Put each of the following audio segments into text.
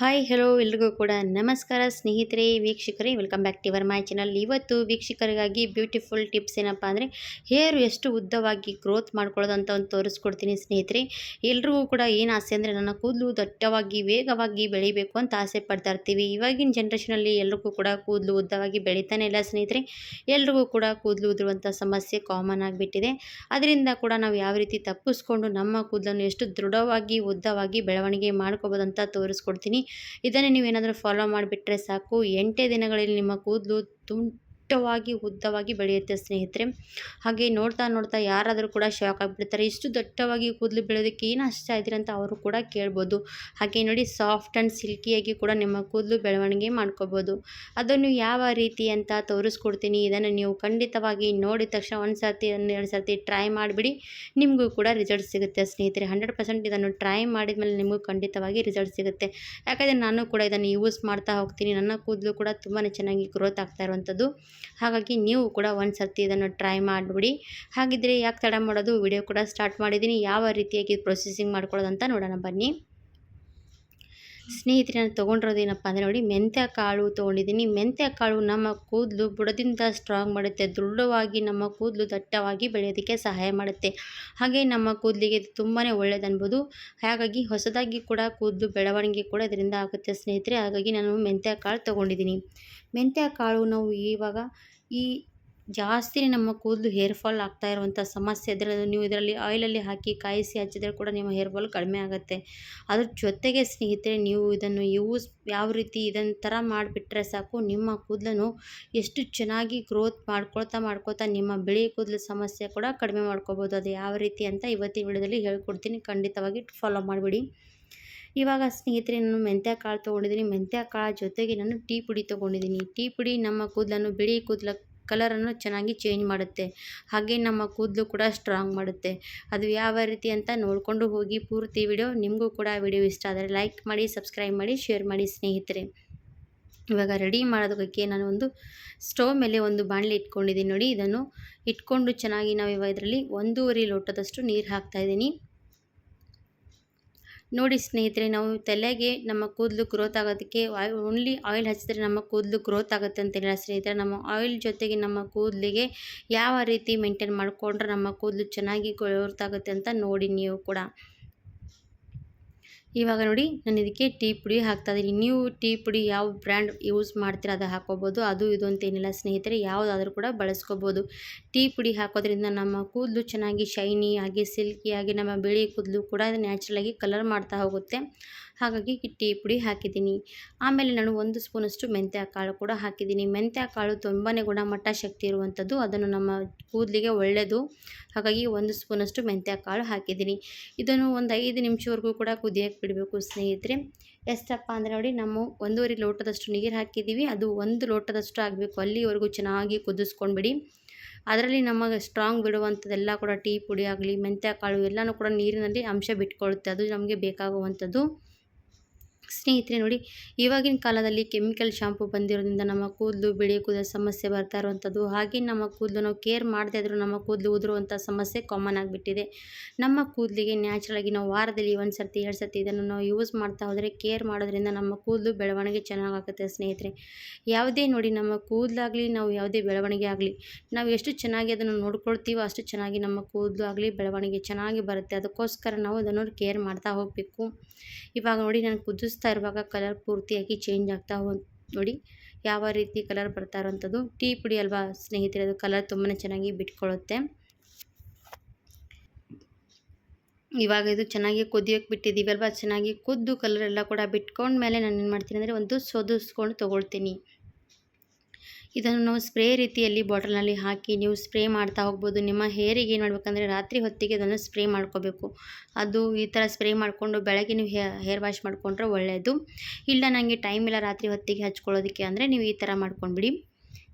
Hi, hello, ಎಲ್ರಿಗೂ ಕೂಡ ನಮಸ್ಕಾರ ಸ್ನೇಹಿತರೆ, ವೀಕ್ಷಕರೇ, welcome back to your my channel. ಇವತ್ತು ವೀಕ್ಷಕರಿಗಾಗಿ ಬ್ಯೂಟಿಫುಲ್ ಟಿಪ್ಸ್ ಏನಪ್ಪ ಅಂದರೆ, ಹೇರ್ ಎಷ್ಟು ಉದ್ದವಾಗಿ ಗ್ರೋತ್ ಮಾಡ್ಕೊಳ್ಳೋದು ಅಂತ ಒಂದು ತೋರಿಸ್ಕೊಡ್ತೀನಿ ಸ್ನೇಹಿತರೆ. ಎಲ್ರಿಗೂ ಕೂಡ ಏನು ಆಸೆ ಅಂದರೆ, ನನ್ನ ಕೂದಲು ದಟ್ಟವಾಗಿ, ವೇಗವಾಗಿ ಬೆಳಿಬೇಕು ಅಂತ ಆಸೆ ಪಡ್ತಾ ಇರ್ತೀವಿ. ಇವಾಗಿನ ಜನ್ರೇಷನಲ್ಲಿ ಎಲ್ರಿಗೂ ಕೂಡ ಕೂದಲು ಉದ್ದವಾಗಿ ಬೆಳೀತಾನೆ ಇಲ್ಲ ಸ್ನೇಹಿತರೆ. ಎಲ್ರಿಗೂ ಕೂಡ ಕೂದಲು ಉದುರುವಂಥ ಸಮಸ್ಯೆ ಕಾಮನ್ ಆಗಿಬಿಟ್ಟಿದೆ. ಅದರಿಂದ ಕೂಡ ನಾವು ಯಾವ ರೀತಿ ತಪ್ಪಿಸ್ಕೊಂಡು ನಮ್ಮ ಕೂದಲನ್ನು ಎಷ್ಟು ದೃಢವಾಗಿ, ಉದ್ದವಾಗಿ ಬೆಳವಣಿಗೆ ಮಾಡ್ಕೋಬೋದಂತ ತೋರಿಸ್ಕೊಡ್ತೀನಿ. ಇದನ್ನೇ ನೀವೇನಾದರೂ ಫಾಲೋ ಮಾಡಿಬಿಟ್ರೆ ಸಾಕು. ಎಂಟೇ ದಿನಗಳಲ್ಲಿ ನಿಮ್ಮ ಕೂದಲು ತುಂಟವಾಗಿ ಉದ್ದವಾಗಿ ಬೆಳೆಯುತ್ತೆ ಸ್ನೇಹಿತರೆ. ಹಾಗೆ ನೋಡ್ತಾ ನೋಡ್ತಾ ಯಾರಾದರೂ ಕೂಡ ಶಾಕ್ ಆಗಿಬಿಡ್ತಾರೆ. ಇಷ್ಟು ದಟ್ಟವಾಗಿ ಕೂದಲು ಬೆಳೆಯೋದಕ್ಕೆ ಏನು ಅಷ್ಟ ಇದ್ದೀರ ಅಂತ ಅವರು ಕೂಡ ಕೇಳ್ಬೋದು. ಹಾಗೆ ನೋಡಿ ಸಾಫ್ಟ್ ಆ್ಯಂಡ್ ಸಿಲ್ಕಿಯಾಗಿ ಕೂಡ ನಿಮ್ಮ ಕೂದಲು ಬೆಳವಣಿಗೆ ಮಾಡ್ಕೋಬೋದು. ಅದನ್ನು ಯಾವ ರೀತಿ ಅಂತ ತೋರಿಸ್ಕೊಡ್ತೀನಿ. ಇದನ್ನು ನೀವು ಖಂಡಿತವಾಗಿ ನೋಡಿದ ತಕ್ಷಣ ಒಂದು ಸರ್ತಿ ಎರಡು ಸರ್ತಿ ಟ್ರೈ ಮಾಡಿಬಿಡಿ. ನಿಮಗೂ ಕೂಡ ರಿಸಲ್ಟ್ ಸಿಗುತ್ತೆ ಸ್ನೇಹಿತರೆ. ಹಂಡ್ರೆಡ್ ಪರ್ಸೆಂಟ್ ಇದನ್ನು ಟ್ರೈ ಮಾಡಿದ ಮೇಲೆ ನಿಮಗೂ ಖಂಡಿತವಾಗಿ ರಿಸಲ್ಟ್ ಸಿಗುತ್ತೆ. ಯಾಕಂದರೆ ನಾನು ಕೂಡ ಇದನ್ನು ಯೂಸ್ ಮಾಡ್ತಾ ಹೋಗ್ತೀನಿ. ನನ್ನ ಕೂದಲು ಕೂಡ ತುಂಬಾ ಚೆನ್ನಾಗಿ ಗ್ರೋತ್ ಆಗ್ತಾ ಇರುವಂಥದ್ದು. ಹಾಗಾಗಿ ನೀವು ಕೂಡ ಒಂದು ಸರ್ತಿ ಇದನ್ನು ಟ್ರೈ ಮಾಡಿಬಿಡಿ. ಹಾಗಿದ್ದರೆ ಯಾಕೆ ತಡ ಮಾಡೋದು? ವಿಡಿಯೋ ಕೂಡ ಸ್ಟಾರ್ಟ್ ಮಾಡಿದ್ದೀನಿ. ಯಾವ ರೀತಿಯಾಗಿ ಪ್ರೊಸೆಸಿಂಗ್ ಮಾಡ್ಕೊಳ್ಳೋದಂತ ನೋಡೋಣ ಬನ್ನಿ. ಸ್ನೇಹಿತರೆ ನಾನು ತೊಗೊಂಡಿರೋದೇನಪ್ಪ ಅಂದರೆ ನೋಡಿ, ಮೆಂತ್ಯ ಕಾಳು ತೊಗೊಂಡಿದ್ದೀನಿ. ಮೆಂತ್ಯ ಕಾಳು ನಮ್ಮ ಕೂದಲು ಬುಡದಿಂದ ಸ್ಟ್ರಾಂಗ್ ಮಾಡುತ್ತೆ. ದೃಢವಾಗಿ ನಮ್ಮ ಕೂದಲು ದಟ್ಟವಾಗಿ ಬೆಳೆಯೋದಕ್ಕೆ ಸಹಾಯ ಮಾಡುತ್ತೆ. ಹಾಗೆ ನಮ್ಮ ಕೂದಲಿಗೆ ತುಂಬಾ ಒಳ್ಳೆಯದನ್ಬೋದು ಹಾಗಾಗಿ ಹೊಸದಾಗಿ ಕೂಡ ಕೂದಲು ಬೆಳವಣಿಗೆ ಕೂಡ ಇದರಿಂದ ಆಗುತ್ತೆ ಸ್ನೇಹಿತರೆ. ಹಾಗಾಗಿ ನಾನು ಮೆಂತ್ಯ ಕಾಳು ತೊಗೊಂಡಿದ್ದೀನಿ. ಮೆಂತ್ಯ ಕಾಳು ನಾವು ಇವಾಗ ಈ ಜಾಸ್ತಿ ನಮ್ಮ ಕೂದಲು ಹೇರ್ ಫಾಲ್ ಆಗ್ತಾ ಇರುವಂಥ ಸಮಸ್ಯೆ ಇದ್ದರೆ ನೀವು ಇದರಲ್ಲಿ ಆಯಿಲಲ್ಲಿ ಹಾಕಿ ಕಾಯಿಸಿ ಹಚ್ಚಿದ್ರೆ ಕೂಡ ನಿಮ್ಮ ಹೇರ್ ಫಾಲ್ ಕಡಿಮೆ ಆಗುತ್ತೆ. ಅದ್ರ ಜೊತೆಗೆ ಸ್ನೇಹಿತರೆ, ನೀವು ಇದನ್ನು ಯೂಸ್ ಯಾವ ರೀತಿ ಇದನ್ನು ಥರ ಮಾಡಿಬಿಟ್ರೆ ಸಾಕು, ನಿಮ್ಮ ಕೂದಲನ್ನು ಎಷ್ಟು ಚೆನ್ನಾಗಿ ಗ್ರೋತ್ ಮಾಡ್ಕೊಳ್ತಾ ಮಾಡ್ಕೊಳ್ತಾ ನಿಮ್ಮ ಬಿಳಿ ಕೂದಲು ಸಮಸ್ಯೆ ಕೂಡ ಕಡಿಮೆ ಮಾಡ್ಕೋಬೋದು ಅದು ಯಾವ ರೀತಿ ಅಂತ ಇವತ್ತಿನ ವಿಡಿಯೋದಲ್ಲಿ ಹೇಳ್ಕೊಡ್ತೀನಿ. ಖಂಡಿತವಾಗಿ ಫಾಲೋ ಮಾಡಿಬಿಡಿ. ಇವಾಗ ಸ್ನೇಹಿತರೆ, ನಾನು ಮೆಂತ್ಯ ಕಾಳು ತೊಗೊಂಡಿದ್ದೀನಿ. ಮೆಂತ್ಯ ಕಾಳು ಜೊತೆಗೆ ನಾನು ಟೀ ಪುಡಿ ತೊಗೊಂಡಿದ್ದೀನಿ. ಟೀ ಪುಡಿ ನಮ್ಮ ಕೂದಲನ್ನು ಬಿಳಿ ಕೂದಲ ಕಲರನ್ನು ಚೆನ್ನಾಗಿ ಚೇಂಜ್ ಮಾಡುತ್ತೆ. ಹಾಗೆ ನಮ್ಮ ಕೂದಲು ಕೂಡ ಸ್ಟ್ರಾಂಗ್ ಮಾಡುತ್ತೆ. ಅದು ಯಾವ ರೀತಿ ಅಂತ ನೋಡಿಕೊಂಡು ಹೋಗಿ ಪೂರ್ತಿ ವಿಡಿಯೋ ನಿಮಗೂ ಕೂಡ ವಿಡಿಯೋ ಇಷ್ಟ ಆದರೆ ಲೈಕ್ ಮಾಡಿ, ಸಬ್ಸ್ಕ್ರೈಬ್ ಮಾಡಿ, ಶೇರ್ ಮಾಡಿ ಸ್ನೇಹಿತರೆ. ಇವಾಗ ರೆಡಿ ಮಾಡೋದಕ್ಕೆ ನಾನು ಒಂದು ಸ್ಟವ್ ಮೇಲೆ ಒಂದು ಬಾಣಲೆ ಇಟ್ಕೊಂಡಿದ್ದೀನಿ ನೋಡಿ. ಇದನ್ನು ಇಟ್ಕೊಂಡು ಚೆನ್ನಾಗಿ ನಾವು ಇವಾಗ ಇದರಲ್ಲಿ ಒಂದೂವರೆ ಲೋಟದಷ್ಟು ನೀರು ಹಾಕ್ತಾಯಿದ್ದೀನಿ ನೋಡಿ ಸ್ನೇಹಿತರೆ, ನಾವು ತಲೆಗೆ ನಮ್ಮ ಕೂದಲು ಗ್ರೋತ್ ಆಗೋದಕ್ಕೆ ಓನ್ಲಿ ಆಯಿಲ್ ಹಚ್ಚಿದ್ರೆ ನಮ್ಮ ಕೂದಲು ಗ್ರೋತ್ ಆಗುತ್ತೆ ಅಂತಿಲ್ಲ ಸ್ನೇಹಿತರೆ. ನಮ್ಮ ಆಯಿಲ್ ಜೊತೆಗೆ ನಮ್ಮ ಕೂದಲಿಗೆ ಯಾವ ರೀತಿ ಮೇಂಟೈನ್ ಮಾಡಿಕೊಂಡ್ರೆ ನಮ್ಮ ಕೂದಲು ಚೆನ್ನಾಗಿ ಗ್ರೋತ್ ಆಗುತ್ತೆ ಅಂತ ನೋಡಿ ನೀವು ಕೂಡ. ಇವಾಗ ನೋಡಿ, ನಾನು ಇದಕ್ಕೆ ಟೀ ಪುಡಿ ಹಾಕ್ತಾ ಇದ್ದೀನಿ. ನೀವು ಟೀ ಪುಡಿ ಯಾವ ಬ್ರ್ಯಾಂಡ್ ಯೂಸ್ ಮಾಡ್ತೀರ ಅದು ಹಾಕೋಬೋದು ಅದು, ಇದು ಅಂತೇನಿಲ್ಲ ಸ್ನೇಹಿತರೆ, ಯಾವುದಾದ್ರೂ ಕೂಡ ಬಳಸ್ಕೋಬೋದು. ಟೀ ಪುಡಿ ಹಾಕೋದ್ರಿಂದ ನಮ್ಮ ಕೂದಲು ಚೆನ್ನಾಗಿ ಶೈನಿ ಆಗಿ ಸಿಲ್ಕಿ ಆಗಿ, ನಮ್ಮ ಬಿಳಿ ಕೂದಲು ಕೂಡ ನ್ಯಾಚುರಲಾಗಿ ಕಲರ್ ಮಾಡ್ತಾ ಹೋಗುತ್ತೆ. ಹಾಗಾಗಿ ಟೀ ಪುಡಿ ಹಾಕಿದ್ದೀನಿ. ಆಮೇಲೆ ನಾನು ಒಂದು ಸ್ಪೂನಷ್ಟು ಮೆಂತ್ಯ ಕಾಳು ಕೂಡ ಹಾಕಿದ್ದೀನಿ. ಮೆಂತ್ಯ ಕಾಳು ತುಂಬಾ ಗುಣಮಟ್ಟ ಶಕ್ತಿ ಇರುವಂಥದ್ದು. ಅದನ್ನು ನಮ್ಮ ಕೂದಲಿಗೆ ಒಳ್ಳೆಯದು. ಹಾಗಾಗಿ ಒಂದು ಸ್ಪೂನಷ್ಟು ಮೆಂತ್ಯ ಕಾಳು ಹಾಕಿದ್ದೀನಿ. ಇದನ್ನು ಒಂದು ಐದು ನಿಮಿಷವರೆಗೂ ಕೂಡ ಕುದಿಯೋಕ್ಕೆ ಬಿಡಬೇಕು ಸ್ನೇಹಿತರೆ. ಎಷ್ಟಪ್ಪ ಅಂದರೆ ನೋಡಿ, ನಮ್ಮ ಒಂದೂವರೆ ಲೋಟದಷ್ಟು ನೀರು ಹಾಕಿದ್ದೀವಿ. ಅದು ಒಂದು ಲೋಟದಷ್ಟು ಆಗಬೇಕು. ಅಲ್ಲಿವರೆಗೂ ಚೆನ್ನಾಗಿ ಕುದಿಸ್ಕೊಂಡ್ಬಿಡಿ. ಅದರಲ್ಲಿ ನಮಗೆ ಸ್ಟ್ರಾಂಗ್ ಬಿಡುವಂಥದ್ದೆಲ್ಲ ಕೂಡ ಟೀ ಪುಡಿ ಆಗಲಿ, ಮೆಂತ್ಯ ಕಾಳು ಎಲ್ಲನೂ ಕೂಡ ನೀರಿನಲ್ಲಿ ಅಂಶ ಬಿಟ್ಕೊಳ್ಳುತ್ತೆ ಅದು ನಮಗೆ ಬೇಕಾಗುವಂಥದ್ದು. ಸ್ನೇಹಿತರೆ ನೋಡಿ, ಇವಾಗಿನ ಕಾಲದಲ್ಲಿ ಕೆಮಿಕಲ್ ಶಾಂಪು ಬಂದಿರೋದ್ರಿಂದ ನಮ್ಮ ಕೂದಲು ಬಿಳಿ, ಕೂದಲು ಸಮಸ್ಯೆ ಬರ್ತಾ ಇರುವಂಥದ್ದು. ಹಾಗೆ ನಮ್ಮ ಕೂದಲು ನಾವು ಕೇರ್ ಮಾಡದೇ ಇದ್ದರೂ ನಮ್ಮ ಕೂದಲು ಉದುರುವಂಥ ಸಮಸ್ಯೆ ಕಾಮನ್ ಆಗಿಬಿಟ್ಟಿದೆ. ನಮ್ಮ ಕೂದಲಿಗೆ ನ್ಯಾಚುರಲಾಗಿ ನಾವು ವಾರದಲ್ಲಿ ಒಂದು ಸರ್ತಿ, ಎರಡು ಸರ್ತಿ ಇದನ್ನು ನಾವು ಯೂಸ್ ಮಾಡ್ತಾ ಹೋದರೆ ಕೇರ್ ಮಾಡೋದ್ರಿಂದ ನಮ್ಮ ಕೂದಲು ಬೆಳವಣಿಗೆ ಚೆನ್ನಾಗಾಗುತ್ತೆ ಸ್ನೇಹಿತರೆ. ಯಾವುದೇ ನೋಡಿ, ನಮ್ಮ ಕೂದಲಾಗಲಿ, ನಾವು ಯಾವುದೇ ಬೆಳವಣಿಗೆ ಆಗಲಿ, ನಾವು ಎಷ್ಟು ಚೆನ್ನಾಗಿ ಅದನ್ನು ನೋಡ್ಕೊಳ್ತೀವೋ ಅಷ್ಟು ಚೆನ್ನಾಗಿ ನಮ್ಮ ಕೂದಲು ಆಗಲಿ ಬೆಳವಣಿಗೆ ಚೆನ್ನಾಗಿ ಬರುತ್ತೆ. ಅದಕ್ಕೋಸ್ಕರ ನಾವು ಅದನ್ನು ಕೇರ್ ಮಾಡ್ತಾ ಹೋಗಬೇಕು. ಇವಾಗ ನೋಡಿ ನಾನು ಕುದಿಸ್ ಕುದಿಸ್ತಾ ಇರುವಾಗ ಕಲರ್ ಪೂರ್ತಿಯಾಗಿ ಚೇಂಜ್ ಆಗ್ತಾ ಹೋ ನೋಡಿ ಯಾವ ರೀತಿ ಕಲರ್ ಬರ್ತಾ ಇರೋವಂಥದ್ದು. ಟೀ ಪುಡಿ ಅಲ್ವಾ ಸ್ನೇಹಿತರೆ, ಅದು ಕಲರ್ ತುಂಬಾ ಚೆನ್ನಾಗಿ ಬಿಟ್ಕೊಳ್ಳುತ್ತೆ ಇವಾಗ ಇದು ಚೆನ್ನಾಗಿ ಕುದಿಯೋಕೆ ಬಿಟ್ಟಿದ್ದೀವಿ ಅಲ್ವಾ? ಚೆನ್ನಾಗಿ ಕುದ್ದು ಕಲರ್ ಎಲ್ಲ ಕೂಡ ಬಿಟ್ಕೊಂಡ್ಮೇಲೆ ನಾನು ಏನು ಮಾಡ್ತೀನಿ ಅಂದರೆ ಒಂದು ಸೋದಿಸ್ಕೊಂಡು ತೊಗೊಳ್ತೀನಿ. ಇದನ್ನು ನಾವು ಸ್ಪ್ರೇ ರೀತಿಯಲ್ಲಿ ಬಾಟಲ್ನಲ್ಲಿ ಹಾಕಿ ನೀವು ಸ್ಪ್ರೇ ಮಾಡ್ತಾ ಹೋಗ್ಬೋದು. ನಿಮ್ಮ ಹೇರಿಗೆ ಏನು ಮಾಡಬೇಕಂದ್ರೆ ರಾತ್ರಿ ಹೊತ್ತಿಗೆ ಅದನ್ನು ಸ್ಪ್ರೇ ಮಾಡ್ಕೋಬೇಕು. ಅದು ಈ ಥರ ಸ್ಪ್ರೇ ಮಾಡಿಕೊಂಡು ಬೆಳಗ್ಗೆ ನೀವು ಹೇರ್ ವಾಶ್ ಮಾಡಿಕೊಂಡ್ರೆ ಒಳ್ಳೆಯದು ಇಲ್ಲ ನನಗೆ ಟೈಮ್ ಇಲ್ಲ ರಾತ್ರಿ ಹೊತ್ತಿಗೆ ಹಚ್ಕೊಳ್ಳೋದಕ್ಕೆ ಅಂದರೆ ನೀವು ಈ ಥರ ಮಾಡ್ಕೊಂಡ್ಬಿಡಿ.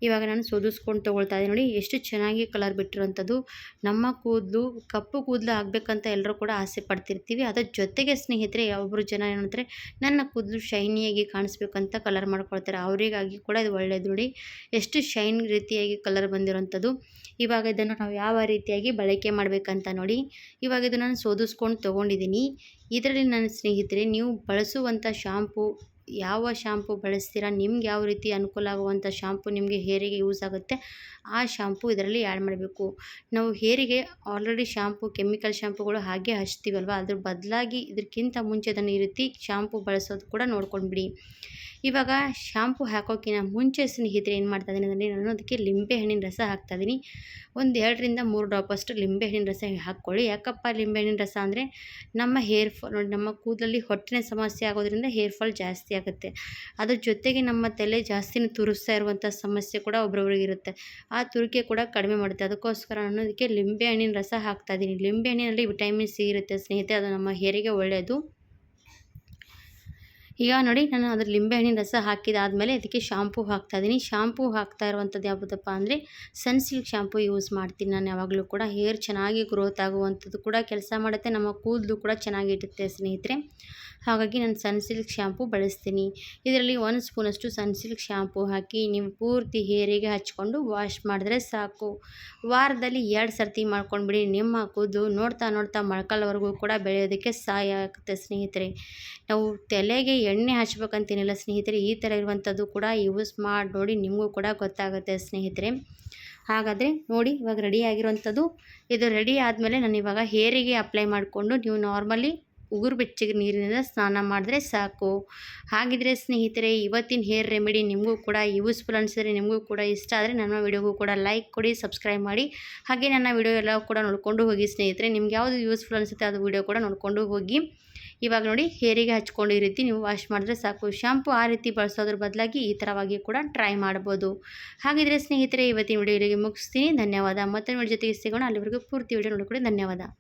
ಇವಾಗ ನಾನು ಸೋದಿಸ್ಕೊಂಡು ತೊಗೊಳ್ತಾ ಇದ್ದೀನಿ ನೋಡಿ, ಎಷ್ಟು ಚೆನ್ನಾಗಿ ಕಲರ್ ಬಿಟ್ಟಿರೋಂಥದ್ದು ನಮ್ಮ ಕೂದಲು, ಕಪ್ಪು ಕೂದಲು ಆಗಬೇಕಂತ ಎಲ್ಲರೂ ಕೂಡ ಆಸೆ ಪಡ್ತಿರ್ತೀವಿ. ಅದರ ಜೊತೆಗೆ ಸ್ನೇಹಿತರೆ ಒಬ್ಬರು ಜನ ಏನಂದರೆ ನನ್ನ ಕೂದಲು ಶೈನಿಯಾಗಿ ಕಾಣಿಸ್ಬೇಕಂತ ಕಲರ್ ಮಾಡ್ಕೊಳ್ತಾರೆ. ಅವರಿಗಾಗಿ ಕೂಡ ಇದು ಒಳ್ಳೆಯದು ನೋಡಿ. ಎಷ್ಟು ಶೈನ್ ರೀತಿಯಾಗಿ ಕಲರ್ ಬಂದಿರೋಂಥದ್ದು ಇವಾಗ ಇದನ್ನು ನಾವು ಯಾವ ರೀತಿಯಾಗಿ ಬಳಕೆ ಮಾಡಬೇಕಂತ ನೋಡಿ. ಇವಾಗ ಇದು ನಾನು ಸೋದಿಸ್ಕೊಂಡು ತೊಗೊಂಡಿದ್ದೀನಿ. ಇದರಲ್ಲಿ ನನ್ನ ಸ್ನೇಹಿತರೆ, ನೀವು ಬಳಸುವಂಥ ಶಾಂಪು ಯಾವ ಶಾಂಪು ಬಳಸ್ತೀರಾ, ನಿಮ್ಗೆ ಯಾವ ರೀತಿ ಅನುಕೂಲ ಆಗುವಂಥ ಶಾಂಪು ನಿಮಗೆ ಹೇರಿಗೆ ಯೂಸ್ ಆಗುತ್ತೆ, ಆ ಶಾಂಪು ಇದರಲ್ಲಿ ಆ್ಯಡ್ ಮಾಡಬೇಕು. ನಾವು ಹೇರಿಗೆ ಆಲ್ರೆಡಿ ಶಾಂಪು, ಕೆಮಿಕಲ್ ಶಾಂಪುಗಳು ಹಾಗೆ ಹಚ್ತೀವಲ್ವ, ಅದ್ರ ಬದಲಾಗಿ ಇದಕ್ಕಿಂತ ಮುಂಚೆ ಅದನ್ನು ಈ ರೀತಿ ಶಾಂಪು ಬಳಸೋದು ಕೂಡ ನೋಡ್ಕೊಂಡ್ಬಿಡಿ. ಇವಾಗ ಶಾಂಪು ಹಾಕೋಕ್ಕಿಂತ ಮುಂಚೆ ಸ್ನೇಹಿತರೆ ಏನು ಮಾಡ್ತಾ ಇದ್ದೀನಿ ಅಂದರೆ ನಾನು ಅದಕ್ಕೆ ಲಿಂಬೆ ಹಣ್ಣಿನ ರಸ ಹಾಕ್ತಾಯಿದ್ದೀನಿ ಒಂದು ಎರಡರಿಂದ ಮೂರು ಡ್ರಾಪ್ ಅಷ್ಟು ಲಿಂಬೆ ಹಣ್ಣಿನ ರಸ ಹಾಕ್ಕೊಳ್ಳಿ. ಯಾಕಪ್ಪ ಲಿಂಬೆ ಹಣ್ಣಿನ ರಸ ಅಂದರೆ ನಮ್ಮ ಹೇರ್ ಫಾಲ್ ನೋಡಿ ನಮ್ಮ ಕೂದಲಲ್ಲಿ ಹೊಟ್ಟಿನ ಸಮಸ್ಯೆ ಆಗೋದ್ರಿಂದ ಹೇರ್ ಫಾಲ್ ಜಾಸ್ತಿ ಆಗುತ್ತೆ. ಅದ್ರ ಜೊತೆಗೆ ನಮ್ಮ ತಲೆ ಜಾಸ್ತಿನೇ ತುರಿಸ್ತಾ ಇರುವಂಥ ಸಮಸ್ಯೆ ಕೂಡ ಒಬ್ರೊಬ್ರಿಗೆ ಇರುತ್ತೆ. ಆ ತುರಿಕೆ ಕೂಡ ಕಡಿಮೆ ಮಾಡುತ್ತೆ. ಅದಕ್ಕೋಸ್ಕರ ನಾನು ಅದಕ್ಕೆ ಲಿಂಬೆ ಹಣ್ಣಿನ ರಸ ಹಾಕ್ತಾಯಿದ್ದೀನಿ ಲಿಂಬೆ ಹಣ್ಣಿನಲ್ಲಿ ವಿಟಮಿನ್ ಸಿ ಇರುತ್ತೆ ಸ್ನೇಹಿತರೆ. ಅದು ನಮ್ಮ ಹೇರಿಗೆ ಒಳ್ಳೆಯದು ಈಗ ನೋಡಿ ನಾನು ಅದ್ರ ಲಿಂಬೆಹಣ್ಣಿನ ರಸ ಹಾಕಿದಾದಮೇಲೆ ಅದಕ್ಕೆ ಶಾಂಪೂ ಹಾಕ್ತಾಯಿದ್ದೀನಿ ಶಾಂಪೂ ಹಾಕ್ತಾ ಇರುವಂಥದ್ದು ಯಾವುದಪ್ಪ ಅಂದರೆ ಸನ್ಸಿಲ್ಕ್ ಶಾಂಪೂ ಯೂಸ್ ಮಾಡ್ತೀನಿ ನಾನು ಯಾವಾಗಲೂ ಕೂಡ. ಹೇರ್ ಚೆನ್ನಾಗಿ ಗ್ರೋತ್ ಆಗುವಂಥದ್ದು ಕೂಡ ಕೆಲಸ ಮಾಡುತ್ತೆ. ನಮ್ಮ ಕೂದಲು ಕೂಡ ಚೆನ್ನಾಗಿಡುತ್ತೆ ಸ್ನೇಹಿತರೆ. ಹಾಗಾಗಿ ನಾನು ಸನ್ಸಿಲ್ಕ್ ಶಾಂಪೂ ಬಳಸ್ತೀನಿ. ಇದರಲ್ಲಿ ಒಂದು ಸ್ಪೂನಷ್ಟು ಸನ್ಸಿಲ್ಕ್ ಶಾಂಪೂ ಹಾಕಿ ನೀವು ಪೂರ್ತಿ ಹೇರಿಗೆ ಹಚ್ಕೊಂಡು ವಾಶ್ ಮಾಡಿದ್ರೆ ಸಾಕು. ವಾರದಲ್ಲಿ ಎರಡು ಸರ್ತಿ ಮಾಡ್ಕೊಂಡ್ಬಿಡಿ. ನಿಮ್ಮ ಕೂದಲು ನೋಡ್ತಾ ನೋಡ್ತಾ ಮೊಳಕಾಲ್ವರೆಗೂ ಕೂಡ ಬೆಳೆಯೋದಕ್ಕೆ ಸಹಾಯ ಆಗುತ್ತೆ ಸ್ನೇಹಿತರೆ. ನಾವು ತಲೆಗೆ ಎಣ್ಣೆ ಹಚ್ಬೇಕಂತೇನಿಲ್ಲ ಸ್ನೇಹಿತರೆ, ಈ ಥರ ಇರುವಂಥದ್ದು ಕೂಡ ಯೂಸ್ ಮಾಡಿ ನೋಡಿ ನಿಮಗೂ ಕೂಡ ಗೊತ್ತಾಗುತ್ತೆ ಸ್ನೇಹಿತರೆ. ಹಾಗಾದರೆ ನೋಡಿ ಇವಾಗ ರೆಡಿ ಆಗಿರುವಂಥದ್ದು. ಇದು ರೆಡಿ ಆದಮೇಲೆ ನಾನು ಇವಾಗ ಹೇರಿಗೆ ಅಪ್ಲೈ ಮಾಡಿಕೊಂಡು ನೀವು ನಾರ್ಮಲಿ ಉಗುರು ಬೆಚ್ಚಗೆ ನೀರಿನಿಂದ ಸ್ನಾನ ಮಾಡಿದ್ರೆ ಸಾಕು. ಹಾಗಿದ್ರೆ ಸ್ನೇಹಿತರೆ, ಇವತ್ತಿನ ಹೇರ್ ರೆಮಿಡಿ ನಿಮಗೂ ಕೂಡ ಯೂಸ್ಫುಲ್ ಅನಿಸಿದ್ರೆ ನಿಮಗೂ ಕೂಡ ಇಷ್ಟ ಆದರೆ ನನ್ನ ವಿಡಿಯೋಗೂ ಕೂಡ ಲೈಕ್ ಕೊಡಿ ಸಬ್ಸ್ಕ್ರೈಬ್ ಮಾಡಿ. ಹಾಗೆ ನನ್ನ ವಿಡಿಯೋ ಎಲ್ಲ ಕೂಡ ನೋಡಿಕೊಂಡು ಹೋಗಿ ಸ್ನೇಹಿತರೆ, ನಿಮ್ಗೆ ಯಾವುದು ಯೂಸ್ಫುಲ್ ಅನಿಸುತ್ತೆ ಅದು ವಿಡಿಯೋ ಕೂಡ ನೋಡಿಕೊಂಡು ಹೋಗಿ. ಇವಾಗ ನೋಡಿ ಹೇರಿಗೆ ಹಚ್ಕೊಂಡು ಈ ರೀತಿ ನೀವು ವಾಶ್ ಮಾಡಿದ್ರೆ ಸಾಕು. ಶ್ಯಾಂಪು ಆ ರೀತಿ ಬಳಸೋದ್ರ ಬದಲಾಗಿ ಈ ಥರವಾಗಿ ಕೂಡ ಟ್ರೈ ಮಾಡ್ಬೋದು. ಹಾಗಿದ್ರೆ ಸ್ನೇಹಿತರೆ, ಇವತ್ತಿನ ವಿಡಿಯೋ ಇಲ್ಲಿಗೆ ಮುಗಿಸ್ತೀನಿ. ಧನ್ಯವಾದ. ಮತ್ತೆ ವಿಡಿಯೋ ಜೊತೆಗೆ ಸಿಗೋಣ. ಅಲ್ಲಿವರೆಗೂ ಪೂರ್ತಿ ವಿಡಿಯೋ ನೋಡಿಕೊಡಿ ಧನ್ಯವಾದ.